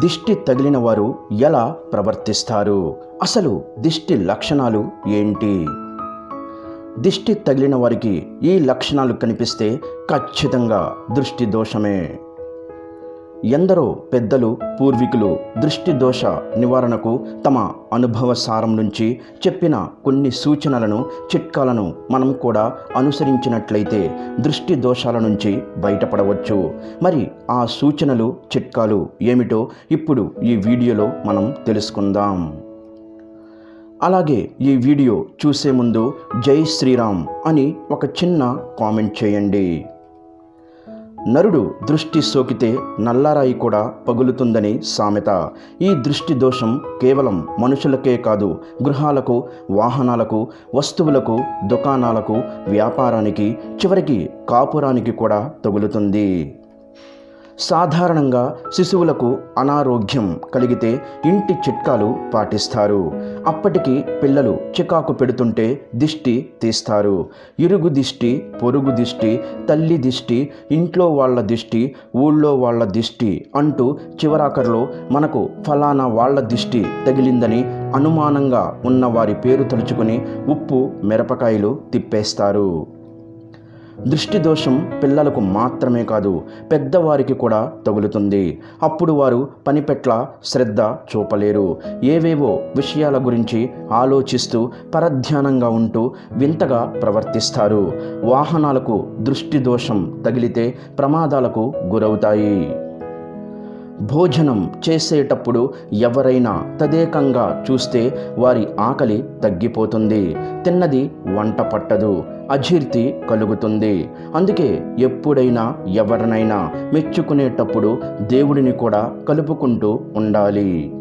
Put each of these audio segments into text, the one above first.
దిష్టి తగిలిన వారు ఎలా ప్రవర్తిస్తారు? అసలు దిష్టి లక్షణాలు ఏంటి? దిష్టి తగిలిన వారికి ఈ లక్షణాలు కనిపిస్తే ఖచ్చితంగా దృష్టి దోషమే. ఎందరో పెద్దలు పూర్వీకులు దృష్టి దోష నివారణకు తమ అనుభవ సారం నుంచి చెప్పిన కొన్ని సూచనలను చిట్కాలను మనం కూడా అనుసరించినట్లయితే దృష్టి దోషాల నుంచి బయటపడవచ్చు. మరి ఆ సూచనలు చిట్కాలు ఏమిటో ఇప్పుడు ఈ వీడియోలో మనం తెలుసుకుందాం. అలాగే ఈ వీడియో చూసే ముందు జై శ్రీరామ్ అని ఒక చిన్న కామెంట్ చేయండి. నరుడు దృష్టి సోకితే నల్లరాయి కూడా పగులుతుందని సామెత. ఈ దృష్టి దోషం కేవలం మనుషులకే కాదు గృహాలకు వాహనాలకు వస్తువులకు దుకాణాలకు వ్యాపారానికి చివరికి కాపురానికి కూడా తగులుతుంది. సాధారణంగా శిశువులకు అనారోగ్యం కలిగితే ఇంటి చిట్కాలు పాటిస్తారు. అప్పటికి పిల్లలు చికాకు పెడుతుంటే దిష్టి తీస్తారు. ఇరుగు దిష్టి పొరుగు దిష్టి తల్లి దిష్టి ఇంట్లో వాళ్ళ దిష్టి ఊళ్ళో వాళ్ళ దిష్టి అంటూ చివరాఖరిలో మనకు ఫలానా వాళ్ళ దిష్టి తగిలిందని అనుమానంగా ఉన్న వారి పేరు తలుచుకుని ఉప్పు మిరపకాయలు తిప్పేస్తారు. దృష్టి దోషం పిల్లలకు మాత్రమే కాదు పెద్దవారికి కూడా తగులుతుంది. అప్పుడు వారు పని పట్ల శ్రద్ధ చూపలేరు. ఏవేవో విషయాల గురించి ఆలోచిస్తూ పరధ్యానంగా ఉంటూ వింతగా ప్రవర్తిస్తారు. వాహనాలకు దృష్టి దోషం తగిలితే ప్రమాదాలకు గురవుతాయి. భోజనం చేసేటప్పుడు ఎవరైనా తదేకంగా చూస్తే వారి ఆకలి తగ్గిపోతుంది. తిన్నది వంట పట్టదు అజీర్తి కలుగుతుంది. అందుకే ఎప్పుడైనా ఎవరినైనా మెచ్చుకునేటప్పుడు దేవుడిని కూడా కలుపుకుంటూ ఉండాలి.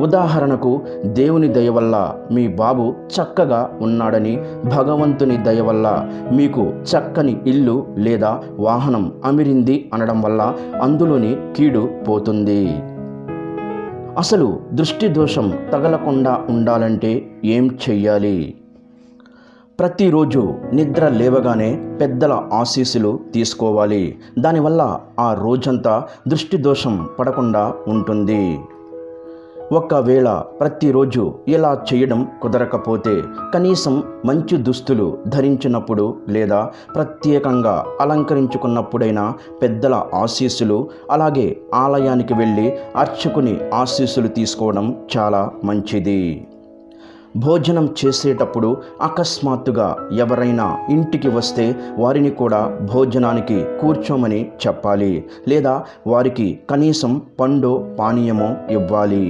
ఉదాహరణకు దేవుని దయ వల్ల మీ బాబు చక్కగా ఉన్నాడని భగవంతుని దయ వల్ల మీకు చక్కని ఇల్లు లేదా వాహనం అమిరింది అనడం వల్ల అందులోని కీడు పోతుంది. అసలు దృష్టి దోషం తగలకుండా ఉండాలంటే ఏం చెయ్యాలి? ప్రతిరోజు నిద్ర లేవగానే పెద్దల ఆశీస్సులు తీసుకోవాలి. దానివల్ల ఆ రోజంతా దృష్టి దోషం పడకుండా ఉంటుంది. ఒకవేళ ప్రతిరోజు ఇలా చేయడం కుదరకపోతే కనీసం మంచి దుస్తులు ధరించినప్పుడు లేదా ప్రత్యేకంగా అలంకరించుకున్నప్పుడైనా పెద్దల ఆశీస్సులు అలాగే ఆలయానికి వెళ్ళి అర్చకుని ఆశీస్సులు తీసుకోవడం చాలా మంచిది. భోజనం చేసేటప్పుడు అకస్మాత్తుగా ఎవరైనా ఇంటికి వస్తే వారిని కూడా భోజనానికి కూర్చోమని చెప్పాలి లేదా వారికి కనీసం పండో పానీయమో ఇవ్వాలి.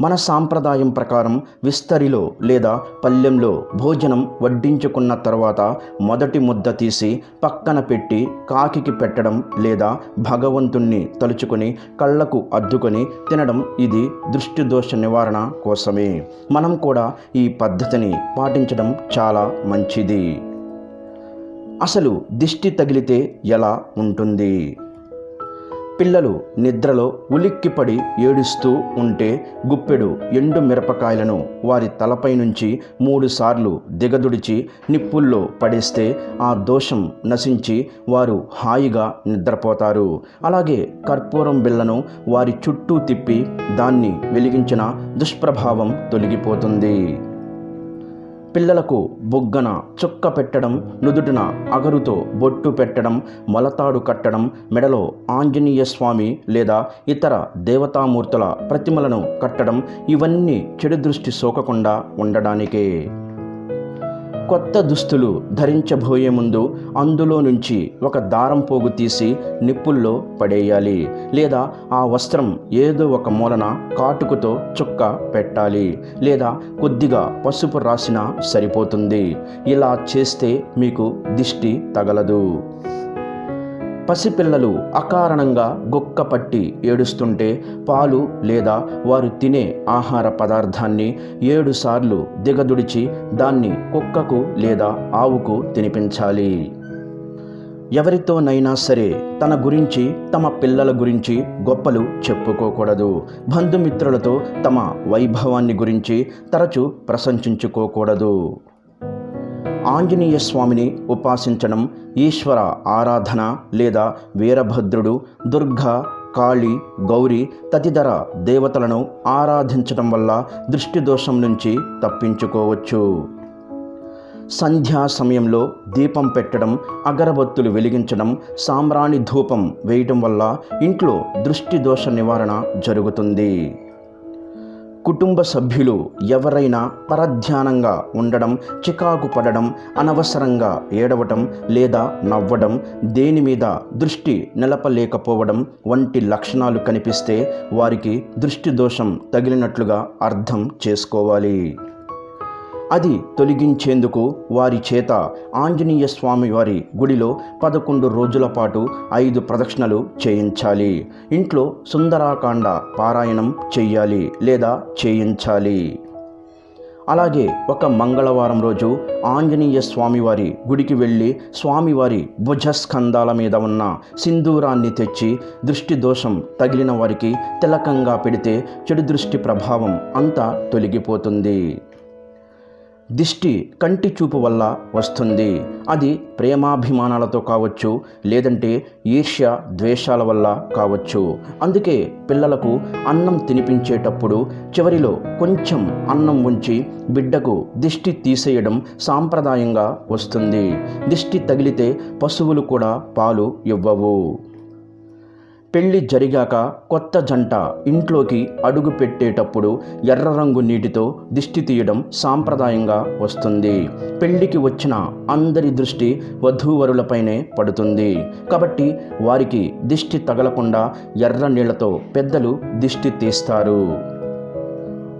మన సాంప్రదాయం ప్రకారం విస్తరిలో లేదా పల్లెంలో భోజనం వడ్డించుకున్న తర్వాత మొదటి ముద్ద తీసి పక్కన పెట్టి కాకికి పెట్టడం లేదా భగవంతుణ్ణి తలుచుకొని కళ్ళకు అద్దుకొని తినడం ఇది దృష్టి దోష నివారణ కోసమే. మనం కూడా ఈ పద్ధతిని పాటించడం చాలా మంచిది. అసలు దిష్టి తగిలితే ఎలా ఉంటుంది? పిల్లలు నిద్రలో ఉలిక్కిపడి ఏడుస్తూ ఉంటే గుప్పెడు ఎండు మిరపకాయలను వారి తలపై నుంచి మూడుసార్లు దిగదుడిచి నిప్పుల్లో పడేస్తే ఆ దోషం నశించి వారు హాయిగా నిద్రపోతారు. అలాగే కర్పూరం బిళ్ళను వారి చుట్టూ తిప్పి దాన్ని వెలిగించిన దుష్ప్రభావం తొలగిపోతుంది. పిల్లలకు బొగ్గన చుక్క పెట్టడం నుదుటిన అగరుతో బొట్టు పెట్టడం మొలతాడు కట్టడం మెడలో ఆంజనేయ స్వామి లేదా ఇతర దేవతామూర్తుల ప్రతిమలను కట్టడం ఇవన్నీ చెడు దృష్టి సోకకుండా ఉండడానికే. కొత్త దుస్తులు ధరించబోయే ముందు అందులో నుంచి ఒక దారం పోగు తీసి నిప్పుల్లో పడేయాలి. లేదా ఆ వస్త్రం ఏదో ఒక మూలన కాటుకుతో చుక్క పెట్టాలి. లేదా కొద్దిగా పసుపు రాసినా సరిపోతుంది. ఇలా చేస్తే మీకు దిష్టి తగలదు. పసిపిల్లలు అకారణంగా గొక్క పట్టి ఏడుస్తుంటే పాలు లేదా వారు తినే ఆహార పదార్థాన్ని ఏడుసార్లు దిగదుడిచి దాన్ని కుక్కకు లేదా ఆవుకు తినిపించాలి. ఎవరితోనైనా సరే తన గురించి తమ పిల్లల గురించి గొప్పలు చెప్పుకోకూడదు. బంధుమిత్రులతో తమ వైభవాన్ని గురించి తరచూ ప్రశంసించుకోకూడదు. ఆంజనేయ స్వామిని ఉపాసించడం ఈశ్వర ఆరాధన లేదా వీరభద్రుడు దుర్గా కాళీ గౌరీ తదితర దేవతలను ఆరాధించడం వల్ల దృష్టి దోషం నుంచి తప్పించుకోవచ్చు. సంధ్యా సమయంలో దీపం పెట్టడం అగరబత్తులు వెలిగించడం సాంబ్రాణి ధూపం వేయటం వల్ల ఇంట్లో దృష్టి దోష నివారణ జరుగుతుంది. కుటుంబ సభ్యులు ఎవరైనా పరధ్యానంగా ఉండడం చికాకు పడడం అనవసరంగా ఏడవటం లేదా నవ్వడం దేని మీద దృష్టి నిలపలేకపోవడం వంటి లక్షణాలు కనిపిస్తే వారికి దృష్టి దోషం తగిలినట్లుగా అర్థం చేసుకోవాలి. అది తొలగించేందుకు వారి చేత ఆంజనేయ స్వామి వారి గుడిలో పదకొండు రోజుల పాటు ఐదు ప్రదక్షిణలు చేయించాలి. ఇంట్లో సుందరాకాండ పారాయణం చెయ్యాలి లేదా చేయించాలి. అలాగే ఒక మంగళవారం రోజు ఆంజనేయ స్వామివారి గుడికి వెళ్ళి స్వామివారి భుజస్కంధాల మీద ఉన్న సింధూరాన్ని తెచ్చి దృష్టి దోషం తగిలిన వారికి తిలకంగా పెడితే చెడు దృష్టి ప్రభావం అంతా తొలగిపోతుంది. దిష్టి కంటి చూపు వల్ల వస్తుంది. అది ప్రేమాభిమానాలతో కావచ్చు లేదంటే ఈర్ష్య ద్వేషాల వల్ల కావచ్చు. అందుకే పిల్లలకు అన్నం తినిపించేటప్పుడు చివరిలో కొంచెం అన్నం ఉంచి బిడ్డకు దిష్టి తీసేయడం సాంప్రదాయంగా వస్తుంది. దిష్టి తగిలితే పశువులు కూడా పాలు ఇవ్వవు. పెళ్ళి జరిగాక కొత్త జంట ఇంట్లోకి అడుగు పెట్టేటప్పుడు ఎర్ర రంగు నీటితో దిష్టి తీయడం సాంప్రదాయంగా వస్తుంది. పెళ్ళికి వచ్చిన అందరి దృష్టి వధూవరులపైనే పడుతుంది. కాబట్టి వారికి దిష్టి తగలకుండా ఎర్ర నీళ్ళతో పెద్దలు దిష్టి తీస్తారు.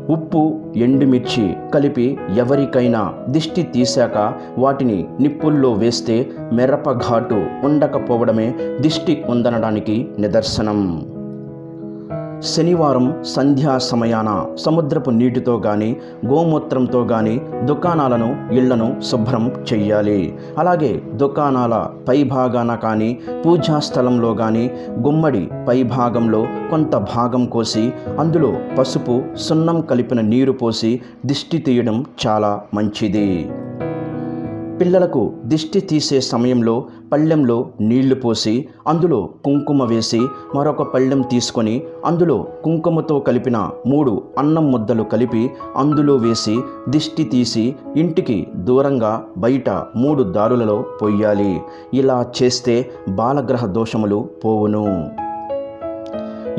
ఉప్పు ఎండుమిర్చి కలిపి ఎవరికైనా దిష్టి తీశాక వాటిని నిప్పుల్లో వేస్తే మెరపఘాటు ఉండకపోవడమే దిష్టి ఉందనడానికి నిదర్శనం. శనివారం సంధ్యా సమయాన సముద్రపు నీటితో కానీ గోమూత్రంతో కానీ దుకాణాలను ఇళ్ళను శుభ్రం చెయ్యాలి. అలాగే దుకాణాల పైభాగాన కానీ పూజా స్థలంలో కానీ గుమ్మడి పైభాగంలో కొంత భాగం కోసి అందులో పసుపు సున్నం కలిపిన నీరు పోసి దిష్టి తీయడం చాలా మంచిది. పిల్లలకు దిష్టి తీసే సమయంలో పళ్ళెంలో నీళ్ళు పోసి అందులో కుంకుమ వేసి మరొక పళ్ళెం తీసుకొని అందులో కుంకుమతో కలిపిన మూడు అన్నం ముద్దలు కలిపి అందులో వేసి దిష్టి తీసి ఇంటికి దూరంగా బయట మూడు దారులలో పొయ్యాలి. ఇలా చేస్తే బాలగ్రహ దోషములు పోవును.